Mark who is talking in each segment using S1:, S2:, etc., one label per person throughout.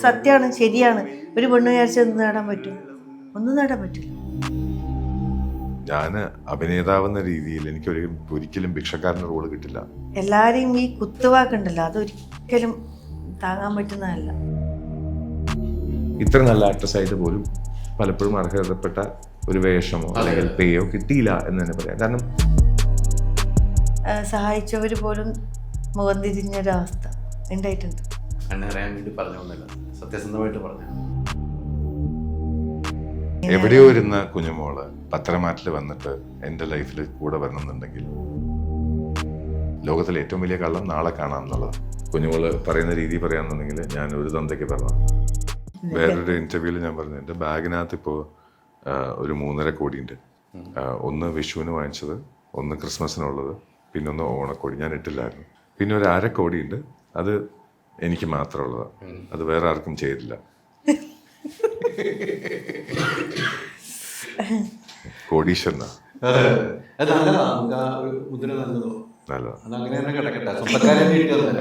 S1: സത്യമാണ് ശരിയാണ്. ഒരു പെണ്ണ് വിചാരിച്ച ഒന്നും നേടാൻ പറ്റും. ഒന്നും നേടാൻ പറ്റില്ല.
S2: ഞാൻ അഭിനേതാവെന്ന രീതിയിൽ എനിക്ക് ഒരു ഒരിക്കലും ഭിക്ഷക്കാരന്റെ റോൾ കിട്ടില്ല.
S1: എല്ലാരെയും ഈ കുത്തുവാക്കുണ്ടല്ലോ അതൊരിക്കലും താങ്ങാൻ പറ്റുന്നതല്ല.
S2: ഇത്ര നല്ല ആക്ട്രസ് ആയിട്ട് പോലും പലപ്പോഴും അർഹതപ്പെട്ട ഒരു വേഷമോ അല്ലെങ്കിൽ പേയോ കിട്ടിയില്ല എന്ന് തന്നെ പറയാം. കാരണം
S1: സഹായിച്ചവർ പോലും മുഖം തിരിഞ്ഞൊരവസ്ഥ. ഉണ്ടായിട്ടുണ്ട്.
S3: കണ്ണറിയാൻ വേണ്ടി പറഞ്ഞൊന്നുമില്ല. സത്യസന്ധമായിട്ട് പറഞ്ഞു
S2: എവിടെയോ ഇരുന്ന കുഞ്ഞുമോൾ പത്രമാറ്റിൽ വന്നിട്ട് എന്റെ ലൈഫിൽ കൂടെ വരണമെന്നുണ്ടെങ്കിൽ ലോകത്തിലെ ഏറ്റവും വലിയ കള്ളം നാളെ കാണാം എന്നുള്ളത് കുഞ്ഞുമോൾ പറയുന്ന രീതി പറയാന്നുണ്ടെങ്കിൽ ഞാൻ ഒരു തന്തയ്ക്ക് പറഞ്ഞു. വേറൊരു ഇന്റർവ്യൂവിൽ ഞാൻ പറഞ്ഞു എന്റെ ബാഗിനകത്ത് ഇപ്പോൾ ഒരു മൂന്നര കോടിയുണ്ട്. ഒന്ന് വിഷുവിന് വാങ്ങിച്ചത് ഒന്ന് ക്രിസ്മസിനുള്ളത് പിന്നെ ഒന്ന് ഓണക്കോടി ഞാൻ ഇട്ടില്ലായിരുന്നു. പിന്നെ ഒരു അരക്കോടി ഉണ്ട് അത് എനിക്ക് മാത്രമുള്ളതാണ് അത് വേറെ ആർക്കും ചെയ്തില്ല. കോടീശ്വരനാ.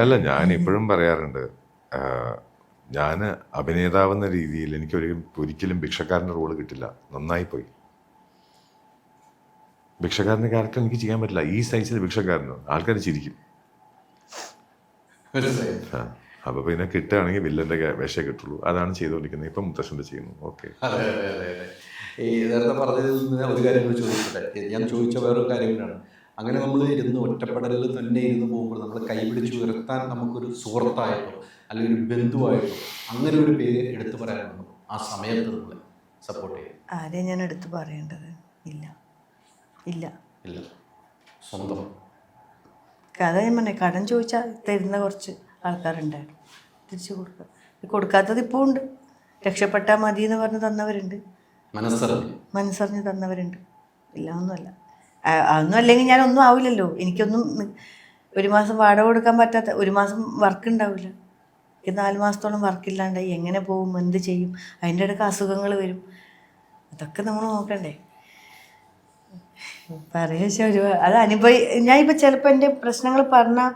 S2: അല്ല ഞാൻ ഇപ്പോഴും പറയാറുണ്ട് ഞാൻ അഭിനേതാവെന്ന രീതിയിൽ എനിക്ക് ഒരു ഒരിക്കലും ഭിക്ഷക്കാരന്റെ റോൾ കിട്ടില്ല. നന്നായി പോയി. ഭിക്ഷക്കാരന്റെ ക്യാരക്ടർ എനിക്ക് ചെയ്യാൻ പറ്റില്ല. ഈ സൈസിൽ ഭിക്ഷക്കാരനോ ആൾക്കാർ ചിരിക്കും. ആ. അപ്പൊ പിന്നെ കിട്ടുകയാണെങ്കിൽ വില്ലന്റെ വേഷേ കിട്ടുള്ളൂ. അതാണ് ചെയ്തുകൊണ്ടിരിക്കുന്നത്. ഇപ്പം മുത്തശ്ശന്റെ ചെയ്യുന്നു. ഓക്കെ.
S3: ഈ നേരത്തെ പറഞ്ഞതിൽ നിന്ന് ഒരു കാര്യം ചോദിച്ചിട്ടെ ഞാൻ ചോദിച്ച വേറൊരു കാര്യം കൂടിയാണ്. അങ്ങനെ നമ്മൾ ഇരുന്ന് ഒറ്റപ്പെടലിൽ തന്നെ ഇരുന്ന് പോകുമ്പോൾ നമ്മൾ കൈപിടിച്ച് ഉയർത്താൻ നമുക്കൊരു സുഹൃത്തായിട്ടോ അല്ലെങ്കിൽ ഒരു ബന്ധുവായിട്ടോ അങ്ങനെ ഒരു പേര് എടുത്തു പറയാനുണ്ടോ? ആ സമയത്ത് നമ്മൾ സപ്പോർട്ട് ചെയ്യും
S1: ആരെയും ഞാൻ എടുത്തു പറയേണ്ടത് ഇല്ല. ഇല്ല.
S3: ഇല്ല. സ്വന്തം.
S1: കഥ ഞാൻ പറഞ്ഞേ കടം ചോദിച്ചാൽ തരുന്ന കുറച്ച് ആൾക്കാരുണ്ടായിരുന്നു. തിരിച്ചു കൊടുക്കുക കൊടുക്കാത്തത് ഇപ്പോൾ ഉണ്ട്. രക്ഷപ്പെട്ടാൽ മതി എന്ന് പറഞ്ഞ് തന്നവരുണ്ട്.
S3: മനസ്സറിഞ്ഞ്.
S1: തന്നവരുണ്ട്. ഇല്ല ഒന്നുമല്ല അതൊന്നും അല്ലെങ്കിൽ ഞാൻ ഒന്നും ആവില്ലല്ലോ. എനിക്കൊന്നും ഒരു മാസം വാടക കൊടുക്കാൻ പറ്റാത്ത ഒരു മാസം വർക്ക് ഉണ്ടാവില്ല. എനിക്ക് നാല് മാസത്തോളം വർക്കില്ലാണ്ടായി എങ്ങനെ പോകും എന്ത് ചെയ്യും അതിന്റെ ഇടയ്ക്ക് അസുഖങ്ങൾ വരും. അതൊക്കെ നമ്മൾ നോക്കണ്ടേ? പറയാ ഒരു അത് അനുഭവി ഞാൻ ഇപ്പം ചിലപ്പോൾ എന്റെ പ്രശ്നങ്ങൾ പറഞ്ഞാൽ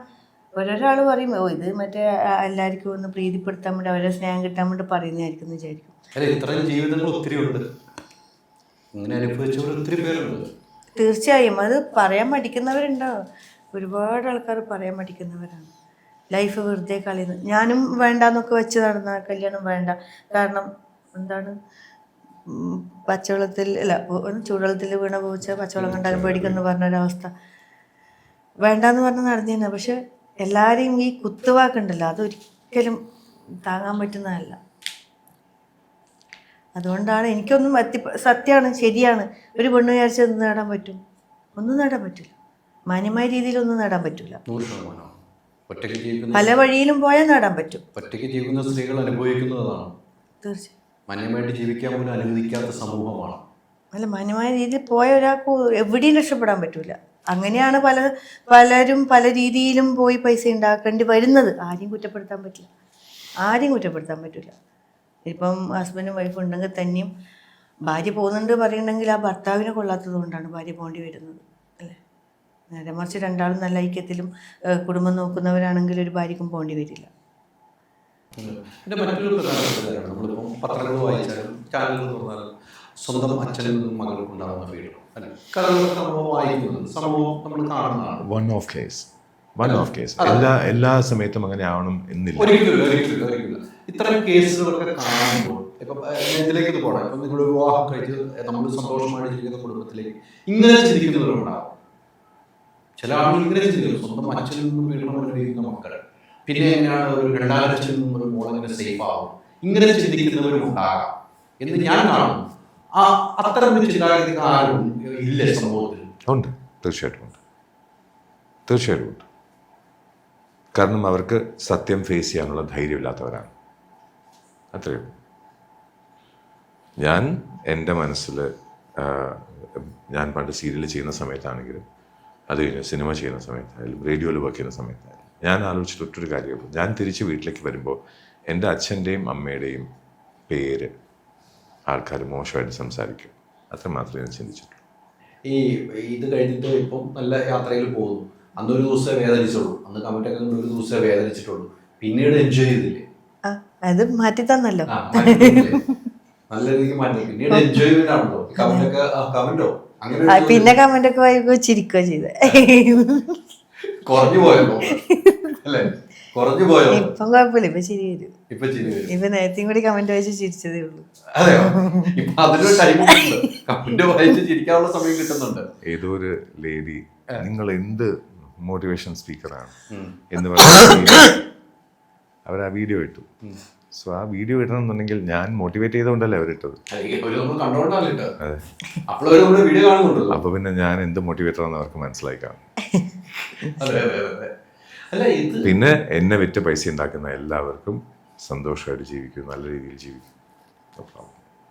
S1: ഓരോരാൾ പറയും ഓ ഇത് മറ്റേ എല്ലാവർക്കും ഒന്ന് പ്രീതിപ്പെടുത്താൻ വേണ്ടി അവരെ സ്നേഹം കിട്ടാൻ വേണ്ടി പറയുന്നതായിരിക്കും എന്ന് വിചാരിക്കും.
S3: അല്ല ഇത്രയും ജീവിതങ്ങൾ ഒത്തിരി ഉണ്ട്. ഇങ്ങനെ അനുഭവിച്ചവർ ഒത്തിരി പേരുണ്ട്.
S1: തീർച്ചയായും. അത് പറയാൻ മടിക്കുന്നവരുണ്ടാവും. ഒരുപാട് ആൾക്കാർ പറയാൻ മടിക്കുന്നവരാണ്. ലൈഫ് വെറുതെ കളയുന്നത് ഞാനും വേണ്ടെന്നൊക്കെ വെച്ച് നടന്ന കല്യാണം വേണ്ട. കാരണം എന്താണ്? പച്ചവെള്ളത്തിൽ അല്ല ചൂടുവെള്ളത്തിൽ വീണ പോവിച്ച പച്ചവെള്ളം കണ്ടാലും പേടിക്കുന്ന പറഞ്ഞൊരവസ്ഥ. വേണ്ടാന്ന് പറഞ്ഞ് നടന്നിരുന്നു പക്ഷെ എല്ലാവരെയും ഈ കുത്തുവാക്കുണ്ടല്ലോ അതൊരിക്കലും താങ്ങാൻ പറ്റുന്നതല്ല. അതുകൊണ്ടാണ് എനിക്കൊന്നും എത്തി സത്യമാണ് ശരിയാണ്. ഒരു പെണ്ണ് വിചാരിച്ചത് ഒന്നും നേടാൻ പറ്റും. ഒന്നും നേടാൻ പറ്റില്ല. മാന്യമായ രീതിയിലൊന്നും നേടാൻ പറ്റില്ല പല വഴിയിലും പോയാൽ നേടാൻ പറ്റും.
S3: ഒറ്റയ്ക്ക് ജീവിക്കുന്ന സ്ത്രീകൾ അനുഭവിക്കുന്നതാണ്.
S1: തീർച്ചയായും.
S3: മാന്യമായിട്ട് ജീവിക്കാൻ പോലും അനുവദിക്കാത്ത സമൂഹമാണ്.
S1: അല്ല മാന്യമായ രീതിയിൽ പോയ ഒരാൾക്ക് എവിടെയും രക്ഷപ്പെടാൻ പറ്റൂല. അങ്ങനെയാണ് പല പലരും പല രീതിയിലും പോയി പൈസ ഉണ്ടാക്കേണ്ടി വരുന്നത്. ആരെയും കുറ്റപ്പെടുത്താൻ പറ്റില്ല. ആരെയും കുറ്റപ്പെടുത്താൻ പറ്റില്ല ഇപ്പം ഹസ്ബൻഡും വൈഫും ഉണ്ടെങ്കിൽ തന്നെയും ഭാര്യ പോകുന്നുണ്ട് പറയുന്നുണ്ടെങ്കിൽ ആ ഭർത്താവിനെ കൊള്ളാത്തത് കൊണ്ടാണ് ഭാര്യ പോകേണ്ടി വരുന്നത്. അല്ലേ? നേരെ മറിച്ച് രണ്ടാളും നല്ല ഐക്യത്തിലും കുടുംബം നോക്കുന്നവരാണെങ്കിൽ ഒരു ഭാര്യക്കും പോകേണ്ടി വരില്ല.
S3: പിന്നെ മറ്റൊരു പ്രധാനപ്പെട്ട കാര്യമാണ് നമ്മളിപ്പം പത്രങ്ങൾ വായിച്ചാലും ചാനലുകൾ തുറന്നാലും സ്വന്തം അച്ഛനും നിന്നും മകൾക്ക് ഉണ്ടാകുന്ന പീഡനം അല്ലെ? കഥകളൊക്കെ നമ്മൾ വായിക്കുന്നത് സംഭവം നമ്മൾ കാണുന്നതാണ്.
S2: One off case one off case എല്ലാ എല്ലാ സമയത്തും അങ്ങനെ ആവണം എന്നില്ല.
S3: ഒരിക്കലും ഒരിക്കലും ഒരിക്കലും ഇത്തരം കേസുകളൊക്കെ കാണുമ്പോൾ ഇപ്പം ഇതിലേക്ക് പോകണം. ഇപ്പം നിങ്ങൾ വിവാഹം കഴിച്ച് നമ്മൾ സന്തോഷമായിട്ട് ജീവിക്കുന്ന കുടുംബത്തിലേക്ക് ഇങ്ങനെ ചിന്തിക്കുന്നവരുണ്ടാവും. ചില ആളുകൾ ഇങ്ങനെ ചിന്തിക്കും സ്വന്തം അച്ഛനും അനുഭവിക്കുന്ന മക്കൾ പിന്നെ എന്നാണ് ഒരു രണ്ടാം ലക്ഷം ഒരു മോളങ്ങനെ സേഫ് ആവും. ഇങ്ങനെ ചിന്തിക്കുന്നവരും ഉണ്ടാകാം എന്ന് ഞാൻ കാണുന്നു. ആ അത്തരം ഒരു ചിന്താഗതി ആരും ഇല്ല സമൂഹത്തിൽ
S2: ഉണ്ട്. തീർച്ചയായിട്ടും ഉണ്ട്. തീർച്ചയായിട്ടും ഉണ്ട്. കാരണം അവർക്ക് സത്യം ഫേസ് ചെയ്യാനുള്ള ധൈര്യമില്ലാത്തവരാണ്. അത്രയും ഞാൻ എന്റെ മനസ്സിൽ ഞാൻ പണ്ട് സീരിയൽ ചെയ്യുന്ന സമയത്താണെങ്കിലും അത് കഴിഞ്ഞ് സിനിമ ചെയ്യുന്ന സമയത്തായാലും റേഡിയോയിൽ വർക്ക് ചെയ്യുന്ന സമയത്തായാലും ഞാൻ ആലോചിച്ചിട്ട് ഒറ്റൊരു കാര്യമുള്ളൂ ഞാൻ തിരിച്ച് വീട്ടിലേക്ക് വരുമ്പോൾ എന്റെ അച്ഛന്റെയും അമ്മയുടെയും പേര് ആൾക്കാർ മോശമായിട്ട് സംസാരിക്കും. അത്ര മാത്രമേ ഞാൻ ചിന്തിച്ചിട്ടുള്ളൂ.
S3: ഈ ഇത് കഴിഞ്ഞിട്ട് ഇപ്പം നല്ല യാത്രയിൽ പോകുന്നു. അന്ന് ഒരു ദിവസമേ വേദനിച്ചുള്ളൂ. അന്ന് കണ്ട് ഒരു ദിവസമേ വേദനിച്ചിട്ടുള്ളൂ. പിന്നീട് എൻജോയ് ചെയ്തില്ലേ?
S1: ആ അത് മാറ്റി തന്നല്ലോ
S3: നല്ല രീതിക്ക് മാറ്റി. പിന്നീട് എൻജോയ്മെന്റ് ആണല്ലോ കമന്റൊക്കെ കമന്റോ അങ്ങനെ
S1: പിന്നെ കമന്റൊക്കെ ഒക്കെ വായിക്കുമ്പോ ചിരിക്കുക ചെയ്ത്.
S3: കുറഞ്ഞു പോയോ അല്ലേ? കുറഞ്ഞു പോയോ?
S1: ഇപ്പം കുഴപ്പമില്ല ഇപ്പൊ ശരി വരും.
S3: ഇപ്പൊ വരും.
S1: ഇപ്പൊ നേരത്തെയും കൂടി കമന്റ് വായിച്ച് ചിരിച്ചതേ ഉള്ളൂ.
S3: അതെയോ? ഇപ്പൊ അതിനൊരു ടൈം കമന്റ് വായിച്ച് ചിരിക്കാനുള്ള സമയം കിട്ടുന്നുണ്ട്.
S2: ഏതോ ഒരു ലേഡി നിങ്ങൾ എന്ത് മോട്ടിവേഷൻ സ്പീക്കറാണ് എന്ന് പറഞ്ഞ അവർ ആ വീഡിയോ ഇട്ടു. സോ ആ വീഡിയോ ഇടണമെന്നുണ്ടെങ്കിൽ ഞാൻ മോട്ടിവേറ്റ് ചെയ്തുകൊണ്ടല്ലേ അവരിട്ടത്? അപ്പൊ പിന്നെ ഞാൻ എന്ത് മോട്ടിവേറ്റർ ആണെന്ന് അവർക്ക് മനസ്സിലായി കാണും. പിന്നെ എന്നെ വിറ്റ് പൈസ ഉണ്ടാക്കുന്ന എല്ലാവർക്കും സന്തോഷമായിട്ട് ജീവിക്കും നല്ല രീതിയിൽ ജീവിക്കും.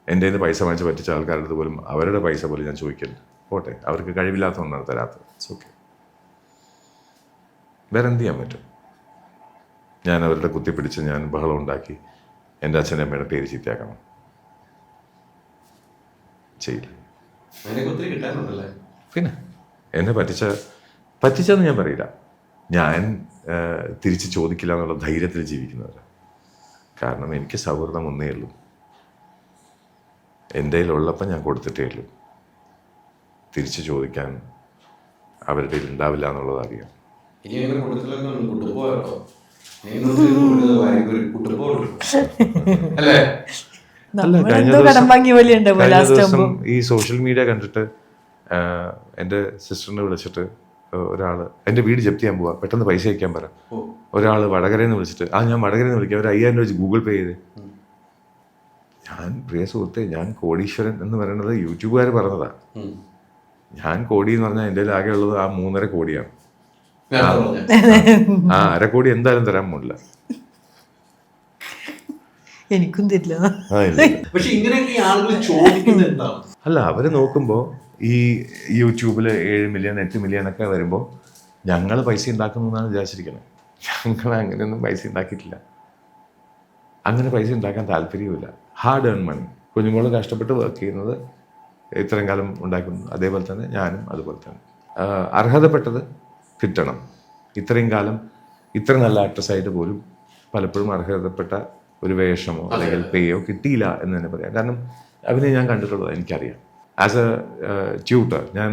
S2: എന്റെ കയ്യിൽ പൈസ വാങ്ങിച്ച് പറ്റിച്ച ആൾക്കാരുടെ അടുത്ത് പോലും അവരുടെ പൈസ പോലും ഞാൻ ചോദിക്കുന്നുണ്ട് പോട്ടെ അവർക്ക് കഴിവില്ലാത്ത ഒന്നാണ് തരാത്തത്. ഇറ്റ്സ് ഓക്കെ വേറെ എന്ത് ചെയ്യാൻ പറ്റും? ഞാൻ അവരുടെ കുത്തിപ്പിടിച്ച് ഞാൻ ബഹളം ഉണ്ടാക്കി എന്റെ അച്ഛന്റെ അമ്മയുടെ പേര് ചീത്തയാക്കണം. ചെയ്യില്ല. പിന്നെ? എന്നെ പറ്റിച്ച പറ്റിച്ചെന്ന് ഞാൻ പറയില്ല. ഞാൻ തിരിച്ച് ചോദിക്കില്ല എന്നുള്ള ധൈര്യത്തിൽ ജീവിക്കുന്നവരാണ് കാരണം എനിക്ക് സൗഹൃദം ഒന്നേ ഉള്ളൂ. എന്റെ കയ്യിലുള്ളപ്പം ഞാൻ കൊടുത്തിട്ടേ ഉള്ളൂ. തിരിച്ച് ചോദിക്കാൻ അവരുടെ കയ്യിൽ ഉണ്ടാവില്ല എന്നുള്ളത് അറിയാം. ഈ സോഷ്യൽ മീഡിയ കണ്ടിട്ട് എന്റെ സിസ്റ്ററിനെ വിളിച്ചിട്ട് ഒരാൾ എന്റെ വീട് ജപ്തി ചെയ്യാൻ പോവാ. പെട്ടെന്ന് പൈസ അയക്കാൻ പറ. ഒരാൾ വടകരയിൽ നിന്ന് വിളിച്ചിട്ട് ആ ഞാൻ വടകരയിൽ നിന്ന് വിളിക്കാം. ഒരു അയ്യായിരം രൂപ വെച്ച് ഗൂഗിൾ പേ ചെയ്ത്. ഞാൻ പ്രിയ സുഹൃത്തെ ഞാൻ കോടീശ്വരൻ എന്ന് പറയുന്നത് യൂട്യൂബുകാർ പറഞ്ഞതാ.
S3: ഉം.
S2: ഞാൻ കോടി എന്ന് പറഞ്ഞാൽ എന്റെ ആകെ ഉള്ളത് ആ മൂന്നര കോടിയാണ്. ആ. അര കോടി എന്തായാലും തരാൻ പോണില്ല.
S1: എനിക്കും തരില്ല.
S3: പക്ഷെ ആളുകൾ ചോദിക്കുന്നത്
S2: അല്ല അവർ നോക്കുമ്പോൾ ഈ യൂട്യൂബിൽ ഏഴ് മില്യൺ എട്ട് മില്യൺ ഒക്കെ വരുമ്പോൾ ഞങ്ങൾ പൈസ ഉണ്ടാക്കുന്നു എന്നാണ് വിചാരിച്ചിരിക്കുന്നത് ഞങ്ങൾ അങ്ങനെയൊന്നും പൈസ ഉണ്ടാക്കിയിട്ടില്ല അങ്ങനെ പൈസ ഉണ്ടാക്കാൻ താല്പര്യവുമില്ല. ഹാർഡ് ഏൺ മണി കുഞ്ഞുമോൾ കഷ്ടപ്പെട്ട് വർക്ക് ചെയ്യുന്നത് ഇത്രയും കാലം ഉണ്ടാക്കുന്നു. അതേപോലെ തന്നെ ഞാനും അതുപോലെ തന്നെ. അർഹതപ്പെട്ടത് കിട്ടണം. ഇത്രയും കാലം ഇത്ര നല്ല ആക്ട്രസ്സായിട്ട് പോലും പലപ്പോഴും അർഹതപ്പെട്ട ഒരു വേഷമോ അല്ലെങ്കിൽ പേയോ കിട്ടിയില്ല എന്ന് തന്നെ പറയാം. കാരണം അവനെ ഞാൻ കണ്ടിട്ടുള്ളത് എനിക്കറിയാം. ആസ് എ ട്യൂട്ടർ ഞാൻ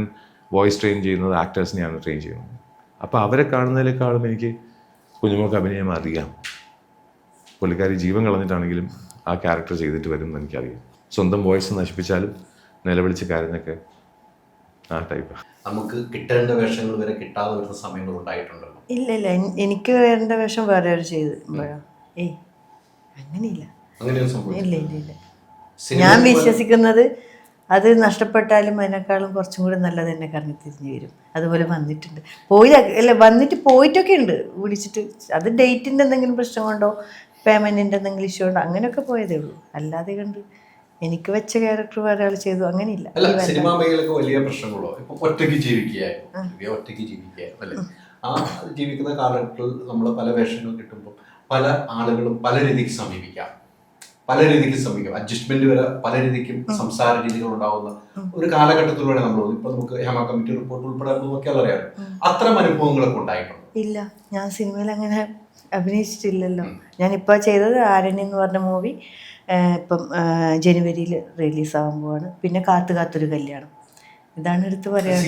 S2: വോയിസ് ട്രെയിൻ ചെയ്യുന്നത് ആക്ടേഴ്സിനെയാണ് ട്രെയിൻ ചെയ്യുന്നത്. അപ്പോൾ അവരെ കാണുന്നതിനേക്കാളും എനിക്ക് കുഞ്ഞുമോക്ക് അഭിനയം അറിയാം. പുള്ളിക്കാരി ജീവൻ കളഞ്ഞിട്ടാണെങ്കിലും ആ ക്യാരക്ടർ ചെയ്തിട്ട് വരും എന്ന് എനിക്കറിയാം. സ്വന്തം വോയിസ് നശിപ്പിച്ചാലും നിലവിളിച്ച് കാര്യമൊക്കെ ആ ടൈപ്പ്
S3: നമുക്ക് കിട്ടേണ്ട വേഷങ്ങൾ വരെ കിട്ടാതെ വരുന്ന സമയങ്ങൾ ഉണ്ടായിട്ടുണ്ടല്ലോ.
S1: ഇല്ല ഇല്ല. എനിക്ക് വേണ്ട വേഷം വേറെ ഒരു ചെയ്ത്. ഏയ് അങ്ങനെയില്ല. ഇല്ല ഇല്ല ഇല്ല. ഞാൻ വിശ്വസിക്കുന്നത് അത് നഷ്ടപ്പെട്ടാലും അതിനേക്കാളും കുറച്ചും കൂടി നല്ലത് തന്നെ കറങ്ങി തിരിഞ്ഞു വരും. അതുപോലെ വന്നിട്ടുണ്ട്. പോയി അല്ല വന്നിട്ട് പോയിട്ടൊക്കെ ഉണ്ട്. വിളിച്ചിട്ട് അത് ഡേറ്റിന്റെ എന്തെങ്കിലും പ്രശ്നം കൊണ്ടോ പേയ്മെന്റിന്റെ എന്തെങ്കിലും ഇഷ്യൂ ഉണ്ടോ അങ്ങനെയൊക്കെ പോയതേ ഉള്ളൂ. അല്ലാതെ കണ്ട് എനിക്ക് വെച്ച ക്യാരക്ടർ വേറെ ആൾ ചെയ്തു. അങ്ങനെയില്ല.
S3: സിനിമാ മേഖലക്ക് വലിയ പ്രശ്നങ്ങളോ ഇപ്പൊ ഒറ്റയ്ക്ക് ജീവിക്കുക ഒറ്റയ്ക്ക് ജീവിക്കുക അല്ലെ? ആ ജീവിക്കുന്ന കാലഘട്ടത്തിൽ നമ്മൾ പല വേഷങ്ങൾ കിട്ടുമ്പോൾ പല ആളുകളും പല രീതിക്ക് സമീപിക്കാം. പല രീതിക്ക് ശ്രമിക്കും. അഡ്ജസ്റ്റ്മെന്റ് വരെ പല രീതിക്കും സംസാര രീതികൾ ഉണ്ടാവുന്ന ഒരു കാലഘട്ടത്തിലൂടെ നമ്മൾ ഇപ്പൊ നമുക്ക് ഹേമ കമ്മിറ്റി റിപ്പോർട്ട് ഉൾപ്പെടെ നോക്കിയാൽ അറിയാം അത്തരം അനുഭവങ്ങളൊക്കെ ഉണ്ടായിട്ടുണ്ട്?
S1: ഇല്ല. ഞാൻ സിനിമയിൽ അങ്ങനെ അഭിനയിച്ചിട്ടില്ലല്ലോ. ഞാൻ ഞാനിപ്പോൾ ചെയ്തത് ആരണ്യം എന്ന് പറഞ്ഞ മൂവി ഇപ്പം ജനുവരിയിൽ റിലീസ് ആകാൻ പോവാണ്. പിന്നെ കാത്തു കാത്തൊരു കല്യാണം. ഇതാണ് എടുത്ത് പറയാൻ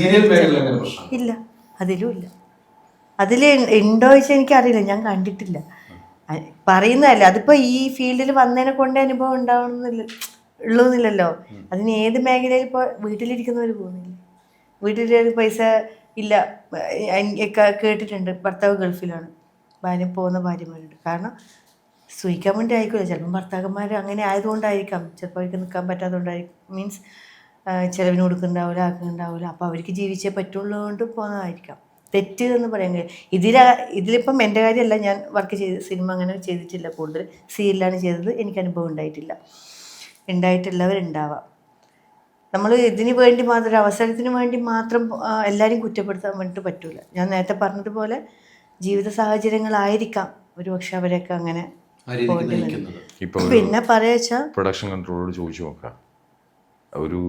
S1: ഇല്ല. അതിലും ഇല്ല. അതിൽ ഉണ്ടോ ചോദിച്ചാൽ എനിക്കറിയില്ല. ഞാൻ കണ്ടിട്ടില്ല. പറയുന്നതല്ല. അതിപ്പോ ഈ ഫീൽഡിൽ വന്നതിനെ കൊണ്ട് അനുഭവം ഉണ്ടാവണമെന്നില്ല ഉള്ളൂന്നില്ലല്ലോ. അതിന് ഏത് മേഖലയിൽ ഇപ്പോൾ വീട്ടിലിരിക്കുന്നവർ പോകുന്നില്ല? വീട്ടിൽ പൈസ ഇല്ല. കേട്ടിട്ടുണ്ട്. ഭർത്താവ് ഗൾഫിലാണ്. ഭാര്യ പോകുന്ന ഭാര്യമാരുണ്ട്. കാരണം സൂഹിക്കാൻ വേണ്ടി ആയിക്കില്ല ചിലപ്പം ഭർത്താക്കന്മാർ അങ്ങനെ ആയതുകൊണ്ടായിരിക്കാം. ചിലപ്പോൾ അവർക്ക് നിൽക്കാൻ പറ്റാത്തതുകൊണ്ടായിരിക്കും. മീൻസ് ചിലവിന് കൊടുക്കുന്നുണ്ടാവില്ല ആക്കുന്നുണ്ടാവില്ല അപ്പോൾ അവർക്ക് ജീവിച്ചേ പറ്റുള്ളൂ കൊണ്ട് പോകുന്നതായിരിക്കാം തെറ്റ് എന്ന് പറയാൻ കഴിയും ഇതിൽ ഇതിലിപ്പം എന്റെ കാര്യമല്ല ഞാൻ വർക്ക് ചെയ്ത് സിനിമ അങ്ങനെ ചെയ്തിട്ടില്ല കൂടുതൽ. സീരിയലാണ് ചെയ്തത്. എനിക്ക് അനുഭവം ഉണ്ടായിട്ടില്ല. ഉണ്ടായിട്ടുള്ളവരുണ്ടാവാം. നമ്മൾ ഇതിന് വേണ്ടി മാത്രം അവസരത്തിന് വേണ്ടി മാത്രം എല്ലാവരും കുറ്റപ്പെടുത്താൻ വേണ്ടിയിട്ട് പറ്റൂല. ഞാൻ നേരത്തെ പറഞ്ഞതുപോലെ ജീവിത സാഹചര്യങ്ങളായിരിക്കാം ഒരു പക്ഷെ അവരൊക്കെ അങ്ങനെ പിന്നെ പറയാച്ചാ
S2: പ്രൊഡക്ഷൻ കൺട്രോളോട് ചോദിച്ചു നോക്കാം ഒരു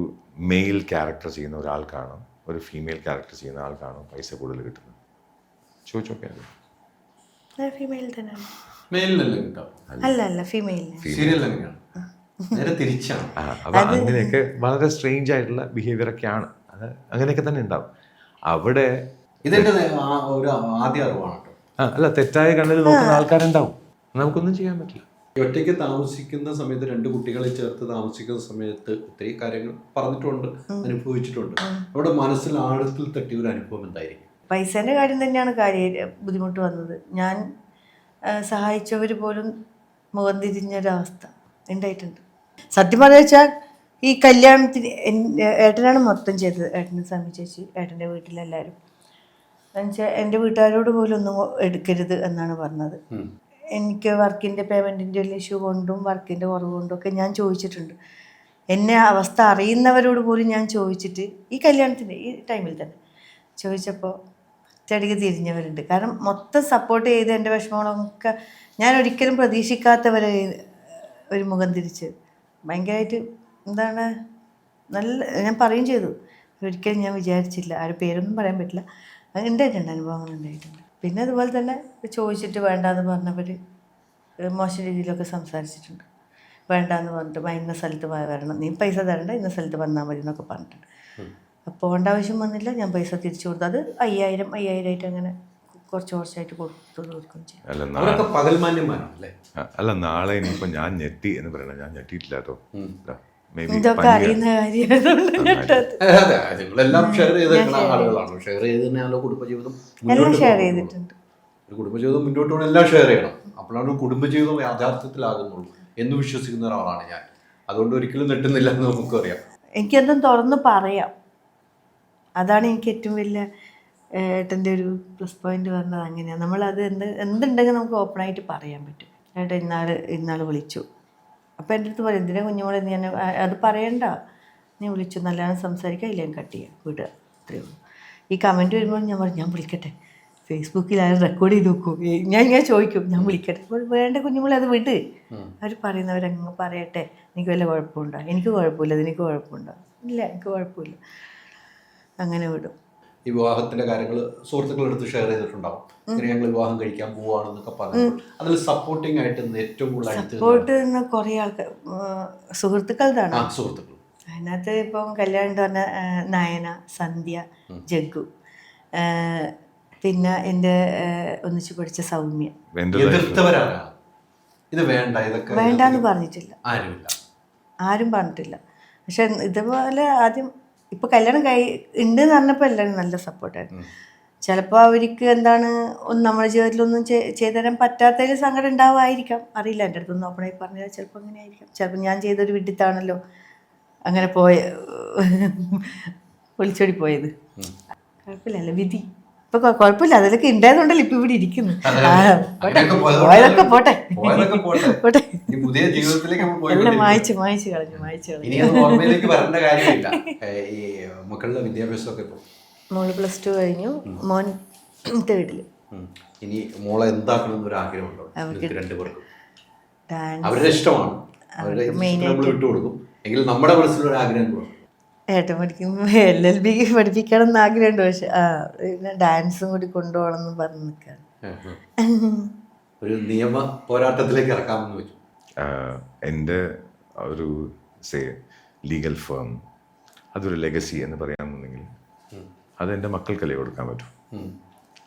S2: മെയിൽ ക്യാരക്ടർ ചെയ്യുന്ന ഒരാൾക്കാണ് ഒരു ഫീമെയിൽ ക്യാരക്ടർ ചെയ്യുന്ന ആൾക്കാണ് പൈസ കൂടുതൽ കിട്ടുന്നത്? ചോദിച്ചോക്കെ
S1: ഫീമെയിൽ തന്നെയാണ്
S3: മെയിലിനല്ലേ കിട്ടാം.
S1: അല്ല. അല്ല ഫീമെയിലിന്
S3: സീരിയൽ എങ്ങനെയാണ് നേരെ തിരിച്ചാണ്.
S2: ആ അപ്പൊ അങ്ങനെയൊക്കെ വളരെ സ്ട്രേഞ്ച് ആയിട്ടുള്ള ബിഹേവിയർ ഒക്കെയാണ്. അത് അങ്ങനെയൊക്കെ തന്നെ ഉണ്ടാവും. അവിടെ
S3: ഇതെന്റെ ആ- ഒരു ആദ്യ അറിവാണ് കേട്ടോ.
S2: ആ, അല്ല തെറ്റായ കണ്ണിൽ നോക്കുന്ന ആൾക്കാരുണ്ടാവും. നമുക്കൊന്നും ചെയ്യാൻ പറ്റില്ല.
S3: ഒറ്റയ്ക്ക് താമസിക്കുന്ന സമയത്ത് രണ്ട് കുട്ടികളെ ചേർത്ത് താമസിക്കുന്ന സമയത്ത് ഒത്തിരി കാര്യങ്ങൾ പറഞ്ഞിട്ടുണ്ട് അനുഭവിച്ചിട്ടുണ്ട്. അവിടെ മനസ്സിൽ ആഴത്തിൽ തട്ടിയ ഒരു അനുഭവം എന്തായിരിക്കും?
S1: പൈസേന്റെ കാര്യം തന്നെയാണ് കാര്യ ബുദ്ധിമുട്ട് വന്നത്. ഞാൻ സഹായിച്ചവർ പോലും മുഖം തിരിഞ്ഞൊരവസ്ഥ ഉണ്ടായിട്ടുണ്ട്. സത്യം പറഞ്ഞു വെച്ചാൽ ഈ കല്യാണത്തിന് ഏട്ടനാണ് മൊത്തം ചെയ്തത്. ഏട്ടനെ ചേച്ചി ഏട്ടന്റെ വീട്ടിലെല്ലാവരും എന്നുവെച്ചാൽ എന്റെ വീട്ടുകാരോട് പോലും ഒന്നും എടുക്കരുത് എന്നാണ് പറഞ്ഞത്. എനിക്ക് വർക്കിന്റെ പേയ്മെന്റിന്റെ ഇഷ്യൂ കൊണ്ടും വർക്കിന്റെ കുറവ് കൊണ്ടും ഒക്കെ ഞാൻ ചോദിച്ചിട്ടുണ്ട്. എന്നെ അവസ്ഥ അറിയുന്നവരോട് പോലും ഞാൻ ചോദിച്ചിട്ട് ഈ കല്യാണത്തിന്റെ ഈ ടൈമിൽ തന്നെ ചോദിച്ചപ്പോൾ ഒറ്റയടിക്ക് തിരിഞ്ഞവരുണ്ട്. കാരണം മൊത്തം സപ്പോർട്ട് ചെയ്ത് എന്റെ വിഷമങ്ങളൊക്കെ ഞാൻ ഒരിക്കലും പ്രതീക്ഷിക്കാത്തവരെ ഒരു മുഖം തിരിച്ച്. ഭയങ്കരമായിട്ട് എന്താണ് നല്ല ഞാൻ പറയും ചെയ്തു. ഒരിക്കലും ഞാൻ വിചാരിച്ചില്ല ആരുടെ പേരൊന്നും പറയാൻ പറ്റില്ല. ഉണ്ടായിട്ടുണ്ട് അനുഭവങ്ങൾ ഉണ്ടായിട്ടുണ്ട്. പിന്നെ അതുപോലെ തന്നെ ചോദിച്ചിട്ട് വേണ്ടാന്ന് പറഞ്ഞവർ മോശം രീതിയിലൊക്കെ സംസാരിച്ചിട്ടുണ്ട്. വേണ്ടാന്ന് പറഞ്ഞിട്ട് "വാ, ഇന്ന സ്ഥലത്ത് വരണം. നീ പൈസ തരണ്ട ഇന്ന സ്ഥലത്ത് വന്നാൽ മതി എന്നൊക്കെ പറഞ്ഞിട്ടുണ്ട്. അപ്പോൾ പോകേണ്ട ആവശ്യം വന്നില്ല ഞാൻ പൈസ തിരിച്ചു കൊടുത്തു. അത് അയ്യായിരം അയ്യായിരം ആയിട്ട് അങ്ങനെ കുറച്ച് കുറച്ചായിട്ട് കൊടുത്തു കൊടുക്കുകയും ചെയ്യും
S2: അല്ല
S3: അവരൊക്കെ പകൽമാന്യന്മാരാണ് അല്ല
S2: നാളെ ഇനിയിപ്പോൾ ഞാൻ ഞെട്ടി എന്ന് പറയണം ഞാൻ ഞെട്ടിയിട്ടില്ല കേട്ടോ.
S1: ഇതൊക്കെ അറിയുന്ന
S3: നിങ്ങളെല്ലാം ഷെയർ ചെയ്ത് ആളുകളാണ്. ഷെയർ ചെയ്ത് തന്നെയാണല്ലോ കുടുംബജീവിതം
S1: എല്ലാം
S3: മുന്നോട്ട്
S1: ഷെയർ ചെയ്തിട്ടുണ്ട്.
S3: ഒരു കുടുംബജീവിതം മുന്നോട്ട് പോകണം എല്ലാം ഷെയർ ചെയ്യണം. അപ്പോഴാണ് കുടുംബജീവിതം യാഥാർത്ഥ്യത്തിലാകുന്നുള്ളൂ എന്ന് വിശ്വസിക്കുന്ന ഒരാളാണ് ഞാൻ. അതുകൊണ്ട് ഒരിക്കലും നെട്ടുന്നില്ല എന്ന് നമുക്ക് അറിയാം
S1: എനിക്കെന്തും തുറന്ന് പറയാം. അതാണ് എനിക്ക് ഏറ്റവും വലിയ ഏട്ടന്റെ ഒരു പ്ലസ് പോയിന്റ് പറഞ്ഞത്. അങ്ങനെയാണ് നമ്മളത് എന്ത് എന്തുണ്ടെങ്കിൽ നമുക്ക് ഓപ്പണായിട്ട് പറയാൻ പറ്റും. ഏട്ടൻ ഇന്നാൾ ഇന്നാൾ വിളിച്ചു. അപ്പോൾ എന്റെ അടുത്ത് പറയും എന്തിനാ കുഞ്ഞുമോളെ നീ എന്നെ അത് പറയണ്ട. നീ വിളിച്ചു നല്ലതാണ് സംസാരിക്കുക ഇല്ല ഞാൻ കട്ട് ചെയ്യാം വിടുക അത്രയേ ഉള്ളൂ. ഈ കമന്റ് വരുമ്പോൾ ഞാൻ പറഞ്ഞു ഞാൻ വിളിക്കട്ടെ. ഫേസ്ബുക്കിൽ ആരും റെക്കോർഡ് ചെയ്ത് നോക്കൂ. ഞാൻ ഇങ്ങനെ ചോദിക്കും ഞാൻ വിളിക്കട്ടെ. വേണ്ട കുഞ്ഞുമോളെ അത് വിട്. അവർ പറയുന്നവരങ്ങ് പറയട്ടെ. എനിക്ക് വല്ല കുഴപ്പമുണ്ടോ? എനിക്ക് കുഴപ്പമില്ല അതെനിക്ക് കുഴപ്പമുണ്ടോ? ഇല്ല എനിക്ക് കുഴപ്പമില്ല. അങ്ങനെ വിടും.
S3: ഈ വിവാഹത്തിന്റെ കാര്യങ്ങൾ സുഹൃത്തുക്കളെടുത്ത് ഷെയർ ചെയ്തിട്ടുണ്ടാവും. ഇങ്ങനെ ഞങ്ങൾ വിവാഹം കഴിക്കാൻ പോവാണെന്നൊക്കെ പറഞ്ഞു അതിൽ സപ്പോർട്ടിംഗ് ആയിട്ട് ഏറ്റവും കൂടുതൽ
S1: സപ്പോർട്ട് കുറേ ആൾക്കാർ സുഹൃത്തുക്കളുടെ
S3: ആ സുഹൃത്തുക്കൾ.
S1: അതിനകത്ത് ഇപ്പം കല്യാണം പറഞ്ഞ നയന സന്ധ്യ ജഗ്ഗു പിന്നെ എന്റെ ഒന്നിച്ചു പഠിച്ച സൗമ്യ.
S3: ഇത് വേണ്ട ഇതൊക്കെ
S1: വേണ്ടാന്ന് പറഞ്ഞിട്ടില്ല. ആരും പറഞ്ഞിട്ടില്ല. പക്ഷെ ഇതുപോലെ ആദ്യം ഇപ്പൊ കല്യാണം കഴി ഉണ്ട് എന്ന് പറഞ്ഞപ്പോൾ എല്ലാവരും നല്ല സപ്പോർട്ടായിരുന്നു ചിലപ്പോൾ അവർക്ക് എന്താണ് ഒന്നും നമ്മുടെ ജീവിതത്തിലൊന്നും ചെയ്തു തരാൻ പറ്റാത്തതിൽ സങ്കടം ഉണ്ടാവുമായിരിക്കാം അറിയില്ല എന്റെ അടുത്തൊന്നും ഓപ്പണായി പറഞ്ഞാൽ ചിലപ്പോൾ അങ്ങനെ ആയിരിക്കാം ചിലപ്പോൾ ഞാൻ ചെയ്തൊരു വിഡിത്താണല്ലോ അങ്ങനെ പോയ ഒളിച്ചോടി പോയത്. കുഴപ്പമില്ലല്ലോ വിധി. ഇപ്പൊ കുഴപ്പമില്ല അതിലൊക്കെ ഉണ്ടായതുകൊണ്ടല്ലോ ഇപ്പൊ ഇവിടെ ഇരിക്കുന്നു. പോയതൊക്കെ പോട്ടെ.
S3: പോട്ടെ. പുതിയ ജീവിതത്തിലേക്ക് നമ്മൾ
S1: എല്ലാം
S3: പോയിക്കൊണ്ടിരിക്കുകയാണ്.
S1: മായച്ചു മായച്ചു കളഞ്ഞു മായച്ചു
S3: വരേണ്ട കാര്യമില്ല. ഈ മക്കളുടെ വിദ്യാഭ്യാസമൊക്കെ
S1: മോൾ പ്ലസ് ടു കഴിഞ്ഞു. മോൻ തേർഡിൽ
S3: ഇനി മോളെ എന്താക്കണം എന്നൊരു ആഗ്രഹമുണ്ടോ? നിങ്ങൾക്ക് രണ്ടുപേർക്കും അവരുടെ ഇഷ്ടമാണ്. അവരുടെ വിട്ടുകൊടുക്കും എങ്കിൽ നമ്മുടെ മനസ്സിലൊരു ആഗ്രഹം കൂടെ
S1: ഏട്ടൻ പഠിക്കുമ്പോൾ എൽ എൽ ബി പഠിപ്പിക്കണം എന്ന് ആഗ്രഹമുണ്ട്. പക്ഷെ ആ പിന്നെ ഡാൻസും കൂടി കൊണ്ടുപോകണം എന്ന് പറഞ്ഞ് നിൽക്കുകയാണ്.
S3: ഒരു നിയമ പോരാട്ടത്തിലേക്ക് ഇറക്കാമെന്ന് വെച്ചു.
S2: എന്റെ ഒരു സേ ലീഗൽ ഫേം അതൊരു ലെഗസി എന്ന് പറയാമെന്നുണ്ടെങ്കിൽ അത് എന്റെ മക്കൾക്കല്ലേ കൊടുക്കാൻ പറ്റും.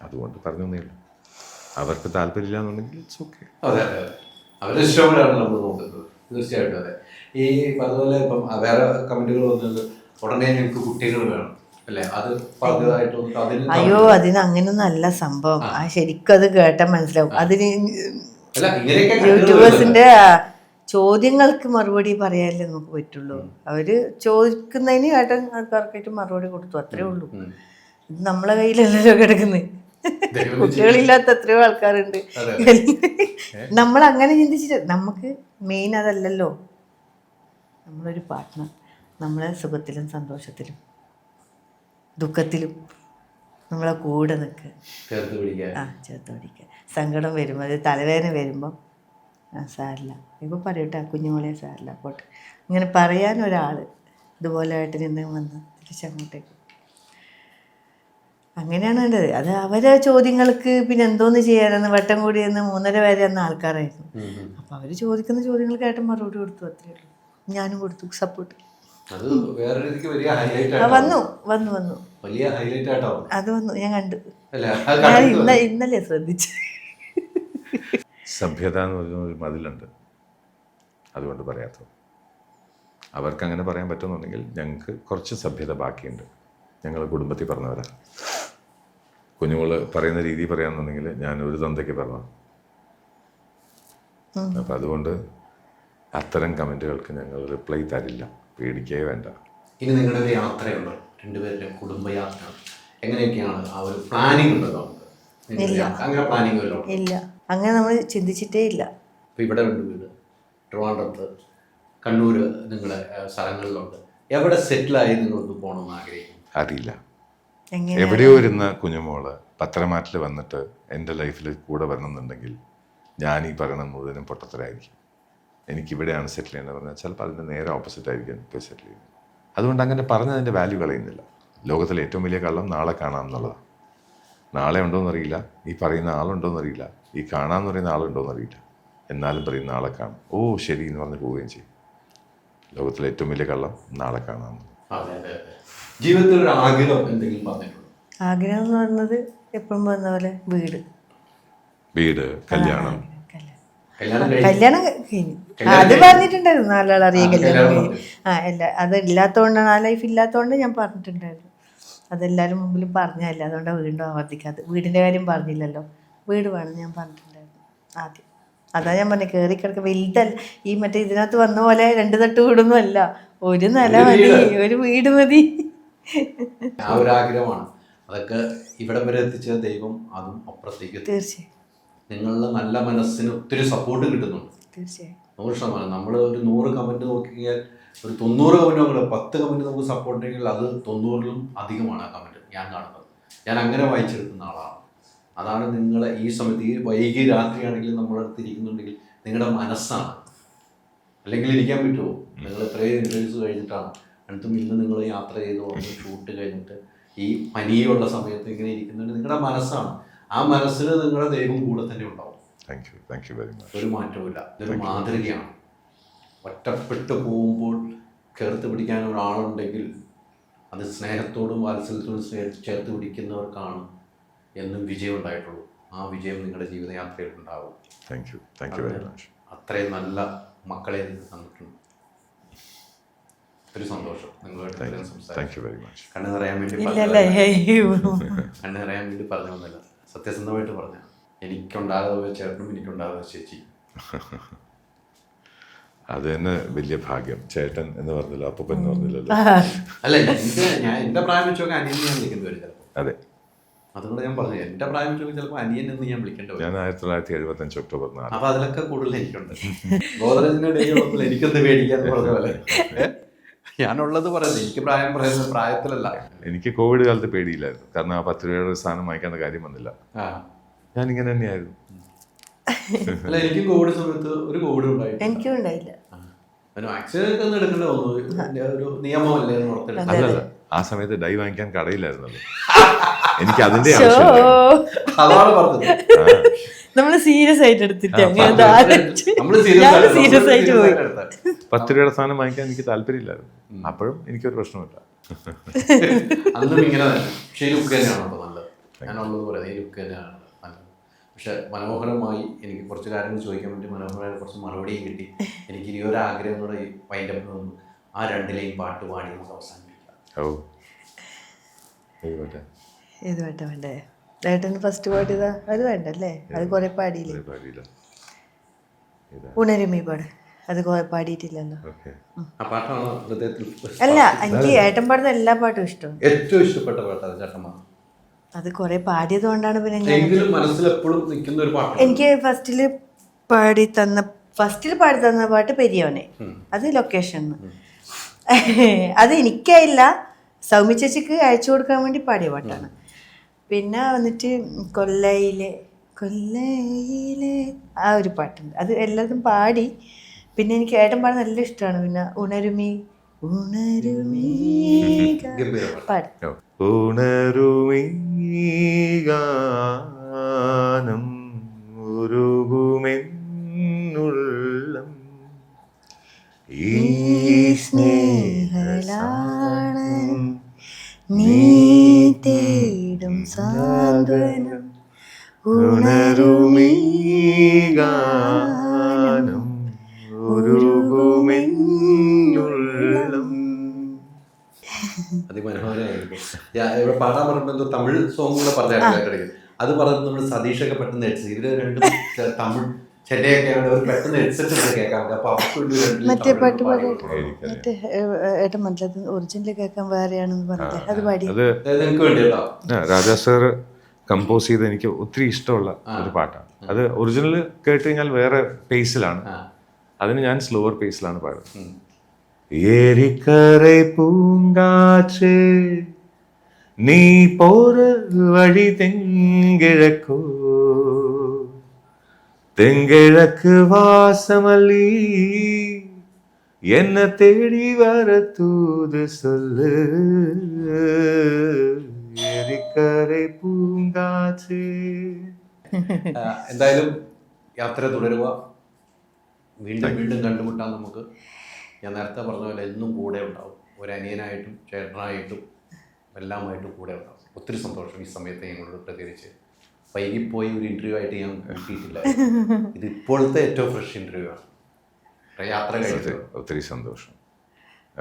S2: അതുകൊണ്ട് പറഞ്ഞു തന്നേ ഉള്ളൂ. അവർക്ക് താല്പര്യമില്ല എന്നുണ്ടെങ്കിൽ ഇറ്റ്സ് ഓക്കെ
S3: അതെ അതെ. അവരുടെ ഇഷ്ടപ്പെടാണ് നമ്മൾ നോക്കുന്നത്. തീർച്ചയായിട്ടും അതെ. ഈ പറഞ്ഞതുപോലെ ഇപ്പം വേറെ കമന്റുകൾ വന്നത് ഉടനെ ഞങ്ങൾക്ക് കുട്ടികൾ വേണം. അല്ലേ? അത് അതിന്
S1: അയ്യോ അതിന് അങ്ങനൊന്നും അല്ല സംഭവം. ആ ശരിക്കും അത് കേട്ടാൽ മനസ്സിലാവും. അതിന് യൂട്യൂബേഴ്സിന്റെ ചോദ്യങ്ങൾക്ക് മറുപടി പറയാനല്ലേ നമുക്ക് പറ്റുള്ളൂ. അവർ ചോദിക്കുന്നതിന് ഏട്ടൻ ആൾക്കാർക്കായിട്ട് മറുപടി കൊടുത്തു അത്രേ ഉള്ളൂ. ഇത് നമ്മളെ കയ്യിലല്ലല്ലോ കിടക്കുന്നത് കുട്ടികളില്ലാത്ത എത്രയോ ആൾക്കാരുണ്ട്. നമ്മൾ അങ്ങനെ ചിന്തിച്ചിട്ട് നമുക്ക് മെയിൻ അതല്ലല്ലോ. നമ്മളൊരു പാർട്ട്ണർ നമ്മളെ സുഖത്തിലും സന്തോഷത്തിലും ദുഃഖത്തിലും നമ്മളെ കൂടെ നിൽക്കുക
S3: ചേർത്ത് പിടിക്കാൻ
S1: ആ ചേർത്ത് പിടിക്കുക. സങ്കടം വരുമ്പോൾ അത് തലവേദന വരുമ്പം ആ സാരില്ല. ഇപ്പം പറയട്ടെ കുഞ്ഞുമോളെ സാരില്ല പോട്ടെ. ഇങ്ങനെ പറയാൻ ഒരാൾ ഇതുപോലെ ആയിട്ട് നിന്ന് വന്ന് തിരിച്ചങ്ങോട്ടേക്ക് അങ്ങനെയാണ് വേണ്ടത്. അത് അവരെ ചോദ്യങ്ങൾക്ക് പിന്നെ എന്തോന്ന് ചെയ്യാനെന്ന് വട്ടം കൂടി എന്ന് മൂന്നര വരെ എന്ന ആൾക്കാരായിരുന്നു. അപ്പോൾ അവർ ചോദിക്കുന്ന ചോദ്യങ്ങൾക്കായിട്ട് മറുപടി കൊടുത്തു അത്രയേ ഉള്ളൂ. ഞാനും കൊടുത്തു സപ്പോർട്ട്
S3: അത് വേറെ രീതിക്ക് വലിയ ഹൈലൈറ്റ്
S1: ആ വന്നു വന്നു വന്നു.
S3: വലിയ ഹൈലൈറ്റ്
S1: അത് വന്നു ഞാൻ കണ്ടു.
S3: അല്ല അത്
S1: ഞാൻ ഇന്ന ഇന്നലെ ശ്രദ്ധിച്ചു.
S2: സഭ്യത എന്ന് പറയുന്ന ഒരു മതിലുണ്ട്. അതുകൊണ്ട് പറയാത്തത്. അവർക്ക് അങ്ങനെ പറയാൻ പറ്റുന്നുണ്ടെങ്കിൽ ഞങ്ങൾക്ക് കുറച്ച് സഭ്യത ബാക്കിയുണ്ട്. ഞങ്ങൾ കുടുംബത്തിൽ പറഞ്ഞവരാ. കുഞ്ഞുങ്ങൾ പറയുന്ന രീതി പറയാന്നുണ്ടെങ്കിൽ ഞാൻ ഒരു തന്തയ്ക്ക് പറഞ്ഞു. അപ്പം അതുകൊണ്ട് അത്തരം കമന്റുകൾക്ക് ഞങ്ങൾ റിപ്ലൈ തരില്ല. പേടിക്കേ വേണ്ട.
S3: ഇനി നിങ്ങളുടെ ഒരു യാത്രയുണ്ട്. രണ്ടുപേരുടെ കുടുംബയാത്ര. എങ്ങനെയൊക്കെയാണ് ആ ഒരു പ്ലാനിങ് ഉണ്ടല്ലോ അങ്ങനെ പ്ലാനിങ്
S1: ഇല്ല. അങ്ങനെ നമ്മൾ ചിന്തിച്ചിട്ടേ ഇല്ല.
S3: ഇപ്പം ഇവിടെ ഉണ്ട് വീട് ട്രിവാൻഡ്രത്ത് കണ്ണൂർ നിങ്ങളുടെ സ്ഥലങ്ങളിലുണ്ട്. എവിടെ സെറ്റിലായി നിങ്ങൾക്ക് പോകണമെന്ന് ആഗ്രഹിക്കും
S2: അറിയില്ല എവിടെയോ ഇരുന്ന കുഞ്ഞുമോൾ പത്രമാറ്റിൽ വന്നിട്ട് എന്റെ ലൈഫിൽ കൂടെ വരണമെന്നുണ്ടെങ്കിൽ ഞാൻ ഈ പറയുന്ന മുഴുവനും പൊട്ടത്തരായിരിക്കും. എനിക്കിവിടെയാണ് സെറ്റിൽ ചെയ്യേണ്ടത് പറഞ്ഞാൽ ചിലപ്പോൾ അതിന്റെ നേരെ ഓപ്പോസിറ്റ് ആയിരിക്കും പോയി സെറ്റിൽ ചെയ്യുന്നത്. അതുകൊണ്ട് അങ്ങനെ പറഞ്ഞതിന്റെ വാല്യൂ കളയുന്നില്ല. ലോകത്തിലെ ഏറ്റവും വലിയ കള്ളം നാളെ കാണാം എന്നുള്ളതാണ്. നാളെ ഉണ്ടോയെന്ന് അറിയില്ല. ഈ പറയുന്ന ആളുണ്ടോയെന്ന് അറിയില്ല. ഈ കാണാമെന്ന് പറയുന്ന ആളുണ്ടോയെന്ന് അറിയില്ല. എന്നാലും പറയും നാളെ കാണും. ഓ ശരി എന്ന് പറഞ്ഞ് പോവുകയും ചെയ്യും. ലോകത്തിലെ ഏറ്റവും വലിയ കള്ളം നാളെ കാണാം.
S3: അതെ അതെ അതെ. ജീവിതത്തിൽ ഒരു ആഗ്രഹം എന്തെങ്കിലും പറഞ്ഞിട്ടുണ്ടോ
S1: ആഗ്രഹം എന്ന് പറയുന്നത് എപ്പോഴും പറഞ്ഞ പോലെ വീട്.
S2: വീട് കല്യാണം.
S1: കല്യാണം. അത്. പറഞ്ഞിട്ടുണ്ടായിരുന്നു. നാലാൾ അറിയാം
S3: ആ,
S1: കല്യാണം
S3: കല്യാണം
S1: ആ ഇല്ല അത് ഇല്ലാത്തതുകൊണ്ടാണ് ആ ലൈഫ് ഇല്ലാത്തതുകൊണ്ട് ഞാൻ പറഞ്ഞിട്ടുണ്ടായിരുന്നു അതെല്ലാവരും മുമ്പിലും പറഞ്ഞല്ല അതുകൊണ്ടാണ് വീണ്ടും ആവർത്തിക്കാത്തത് വീടിന്റെ കാര്യം പറഞ്ഞില്ലല്ലോ. വീട് വേണം ഞാൻ പറഞ്ഞിട്ടുണ്ടായിരുന്നു. ആദ്യം. അതാ ഞാൻ പറഞ്ഞത് കയറി കിടക്ക വലുതല്ല. ഈ മറ്റേ ഇതിനകത്ത് വന്ന പോലെ രണ്ട് തട്ട് വീടൊന്നും അല്ല ഒരു നില മതി. ഒരു വീട് മതി.
S3: ആ ഒരു ആഗ്രഹമാണ്. അതൊക്കെ ഇവിടം വരെ എത്തിച്ച ദൈവം അതും അപ്പുറത്തേക്ക്.
S1: തീർച്ചയായും.
S3: നിങ്ങളുടെ നല്ല മനസ്സിന് ഒത്തിരി സപ്പോർട്ട് കിട്ടുന്നുണ്ട്.
S1: തീർച്ചയായും.
S3: നൂറ് ശതമാനം. നമ്മൾ ഒരു നൂറ് കമന്റ് നോക്കിയാൽ ഒരു തൊണ്ണൂറ് കമന്റ് നോക്കണം പത്ത് കമന്റ് നമുക്ക് സപ്പോർട്ട് ഉണ്ടെങ്കിൽ അത് തൊണ്ണൂറിലും അധികമാണ് ആ കമന്റ് ഞാൻ കാണുന്നത്. ഞാൻ അങ്ങനെ വായിച്ചെടുക്കുന്ന ആളാണ്. അതാണ് നിങ്ങളെ ഈ സമയത്ത് ഈ വൈകി രാത്രിയാണെങ്കിലും നമ്മളെ ഇരിക്കുന്നുണ്ടെങ്കിൽ നിങ്ങളുടെ മനസ്സാണ്. അല്ലെങ്കിൽ ഇരിക്കാൻ പറ്റുമോ? നിങ്ങൾ ഇത്രയും ഇന്റർവ്യൂസ് കഴിഞ്ഞിട്ടാണ്. അടുത്തും ഇന്ന് നിങ്ങൾ യാത്ര ചെയ്ത് ഷൂട്ട് കഴിഞ്ഞിട്ട് ഈ പനിയുള്ള സമയത്ത് ഇങ്ങനെ ഇരിക്കുന്നുണ്ട് നിങ്ങളുടെ മനസ്സാണ്. ആ മനസ്സിന് നിങ്ങളുടെ ദൈവം കൂടെ തന്നെ ഉണ്ടാവും.
S2: Thank you thank you very much
S3: ഒരു മാറ്റവുമില്ല. ഇതൊരു മാതൃകയാണ്. ഒറ്റപ്പെട്ടു പോകുമ്പോൾ ചേർത്ത് പിടിക്കാൻ ഒരാളുണ്ടെങ്കിൽ അത് സ്നേഹത്തോടും വാത്സല്യത്തോടും ചേർത്ത് പിടിക്കുന്നവർക്കാണ് എന്നും വിജയം ഉണ്ടായിട്ടുള്ളൂ. ആ വിജയം നിങ്ങളുടെ ജീവിതയാത്രയിൽ ഉണ്ടാവും.
S2: Thank you thank you very much
S3: അത്രയും നല്ല മക്കളെ നിങ്ങൾക്ക് തന്നിട്ടുണ്ട്. ഒരു സന്തോഷം നിങ്ങളുടെ സംസാരിച്ചു
S2: താങ്ക് വെരി മച്ച്
S3: കണ്ണു നിറയാൻ വേണ്ടി. കണ്ണു നിറയാൻ വേണ്ടി പറഞ്ഞു പറഞ്ഞതൊന്നുമല്ല സത്യസന്ധമായിട്ട് പറഞ്ഞ. എനിക്കുണ്ടാകാതെ ചേട്ടനും എനിക്കുണ്ടാകാതെ ചേച്ചി.
S2: അത് തന്നെ വലിയ ഭാഗ്യം. ചേട്ടൻ എന്ന് പറഞ്ഞല്ലോ അപ്പൊ എന്ന് പറഞ്ഞില്ലല്ലോ.
S3: അല്ല എനിക്ക് ഞാൻ എന്റെ പ്രായം വെച്ചൊക്കെ അനിയൻ ഞാൻ വിളിക്കുന്നത് വരും ചിലപ്പോൾ
S2: അതെ.
S3: അതുകൊണ്ട് ഞാൻ പറഞ്ഞു എന്റെ പ്രായം വെച്ചൊക്കെ ചിലപ്പോൾ അനിയൻ എന്ന് ഞാൻ വിളിക്കേണ്ടി
S2: ഞാൻ ആയിരത്തി തൊള്ളായിരത്തി എഴുപത്തി അഞ്ച് ഒക്ടോബർ നാല്.
S3: അപ്പൊ അതിലൊക്കെ കൂടുതൽ എനിക്കുണ്ട്. ഗോദറേജിന്റെ ഇടയിലുള്ളപ്പോൾ എനിക്കൊന്ന് മേടിക്കാന്ന് പറഞ്ഞ പോലെ? ഞാനുള്ളത് പറയുന്നത് എനിക്ക് പ്രായം പറയുന്നത് പ്രായത്തിലല്ല.
S2: എനിക്ക് കോവിഡ് കാലത്ത് പേടിയില്ലായിരുന്നു. കാരണം ആ പത്ത് രൂപയുടെ സ്ഥാനം സാധനം വാങ്ങിക്കേണ്ട കാര്യം വന്നില്ല. ഞാൻ ഇങ്ങനെ തന്നെയായിരുന്നു.
S3: അല്ല എനിക്കും കോവിഡ് സമയത്ത് ഒരു കോവിഡ് ഉണ്ടായി
S1: എനിക്കും ഉണ്ടായില്ല.
S2: അല്ലല്ല ആ സമയത്ത് ഡൈ വാങ്ങിക്കാൻ കടയില്ലായിരുന്നല്ലോ. എനിക്ക് അതിന്റെ
S1: ആവശ്യം
S2: ആവശ്യമില്ല.
S3: അതാണ് പറഞ്ഞത്.
S2: ആ,
S1: നമ്മൾ സീരിയസ് ആയിട്ട് എടുത്തിട്ട് അങ്ങനെ സീരിയസ് ആയിട്ട് പോയി.
S2: പത്ത് രൂപയുടെ സാധനം വാങ്ങിക്കാൻ എനിക്ക് താല്പര്യമില്ലായിരുന്നു. അപ്പോഴും എനിക്കൊരു പ്രശ്നമില്ല
S3: അന്നും ഇങ്ങനെ തന്നെ പക്ഷേ ലുക്ക് തന്നെയാണ് അപ്പോൾ നല്ലത്. ഞാനുള്ളത് പറയുന്നത് ഈ ലുക്ക് തന്നെയാണ് നല്ലത്. പക്ഷെ മനോഹരമായി എനിക്ക് കുറച്ച് കാര്യങ്ങൾ ചോദിക്കാൻ വേണ്ടി മനോഹരമായ കുറച്ച് മറുപടിയും കിട്ടി. എനിക്ക് ഇനി ഒരു ആഗ്രഹം കൂടെ ഈ വൈൻഡപ്പ് നിന്ന് ആ രണ്ടിലെയും പാട്ട് പാടി നമുക്ക് അവസാനിപ്പിക്കാം
S2: ഓ
S1: പാട്ടാ? വേണ്ടേ ഏട്ടന് ഫസ്റ്റ് പാടിയതാ? അത് വേണ്ടല്ലേ? അത് കുറെ പാടിയില്ലേ?
S2: ഇതാ.
S1: ഉണരുമീ പാട്. അത് കുറെ പാടിയിട്ടില്ലല്ലോ. അല്ല എനിക്ക് ഏട്ടൻ പാടുന്ന എല്ലാ പാട്ടും ഇഷ്ടമാണ്.
S3: ഏറ്റവും ഇഷ്ടപ്പെട്ട പാട്ടാണ് ചേട്ടമ്മ.
S1: അത് കുറെ പാടിയത് കൊണ്ടാണ് പിന്നെ
S3: പാട്ട്
S1: എനിക്ക് ഫസ്റ്റിൽ പാടി തന്ന ഫസ്റ്റിൽ പാടി തന്ന പാട്ട് പെരിയോനെ. അത് ലൊക്കേഷൻ അത് എനിക്കായില്ല. സൗമ്യ ചേച്ചിക്ക് അയച്ചു കൊടുക്കാൻ വേണ്ടി പാടിയ പാട്ടാണ്. പിന്നെ വന്നിട്ട് കൊല്ലയിലെ കൊല്ലയിലെ ആ ഒരു പാട്ടുണ്ട്. അത് എല്ലാതും പാടി. പിന്നെ എനിക്ക് ഏട്ടൻ പാടാൻ നല്ല ഇഷ്ടമാണ്. പിന്നെ ഉണരുമി ഉണരുമീ പാട്.
S2: ഉണരുമീഗാനം ഉരുകുമെന്നുള്ളം ഈ
S1: സ്നേഹലാണ് നീ തേടും സാന്ത്വനം
S2: ഉണരുമീഗാനം ഉരുകുമെന്നുള്ളം
S3: അതിമനോഹരമായിരിക്കും. ഞാൻ ഇവിടെ പാടാൻ പറഞ്ഞപ്പോൾ എന്തോ തമിഴ് സോങ് കൂടെ പറഞ്ഞായിരുന്നു അത് പറഞ്ഞത് നമ്മൾ സതീഷൊക്കെ പെട്ടെന്ന് ഹെഡ്സ് ഇതിൽ രണ്ടും തമിഴ്
S2: പറഞ്ഞത് രാജാ സർ കമ്പോസ് ചെയ്ത് എനിക്ക് ഒത്തിരി ഇഷ്ടമുള്ള ഒരു പാട്ടാണ്. അത് ഒറിജിനൽ കേട്ട് കഴിഞ്ഞാൽ വേറെ പേസിലാണ് അതിന് ഞാൻ സ്ലോവർ പേസിലാണ് പാടുന്നത്. നീ പോര വഴി തെങ്കിഴക്കോ தெங்கிழக்கு வாசமல்லி என்ன தேடி வர தூது சொல்லு ஏரிக்கரை பூங்காற்று
S3: ആ, എന്തായാലും യാത്ര തുടരുക വീണ്ടും വീണ്ടും കണ്ടുമുട്ടാൻ നമുക്ക് ഞാൻ നേരത്തെ പറഞ്ഞ പോലെ എന്നും കൂടെ ഉണ്ടാവും ഒരു അനിയനായിട്ടും ചേട്ടനായിട്ടും എല്ലാമായിട്ടും കൂടെ ഉണ്ടാവും ഒത്തിരി സന്തോഷം ഈ സമയത്ത് ഞങ്ങളോട് പ്രതികരിച്ച് വൈകിപ്പോയി ഒരു ഇന്റർവ്യൂ ആയിട്ട് ഞാൻ കിട്ടിയിട്ടില്ല ഇത് ഇപ്പോഴത്തെ ഏറ്റവും ഫ്രഷ് ഇന്റർവ്യൂ ആണ്. യാത്ര
S2: ഒത്തിരി സന്തോഷം.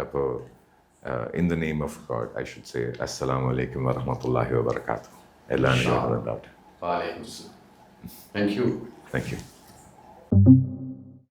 S2: അപ്പോൾ in the name of God I should say അസ്സലാമു അലൈക്കും വറഹമത്തല്ലാഹി വബർക്കാത്തു എല്ലാം ഉണ്ടാവട്ടെ
S3: താങ്ക് യു
S2: താങ്ക് യു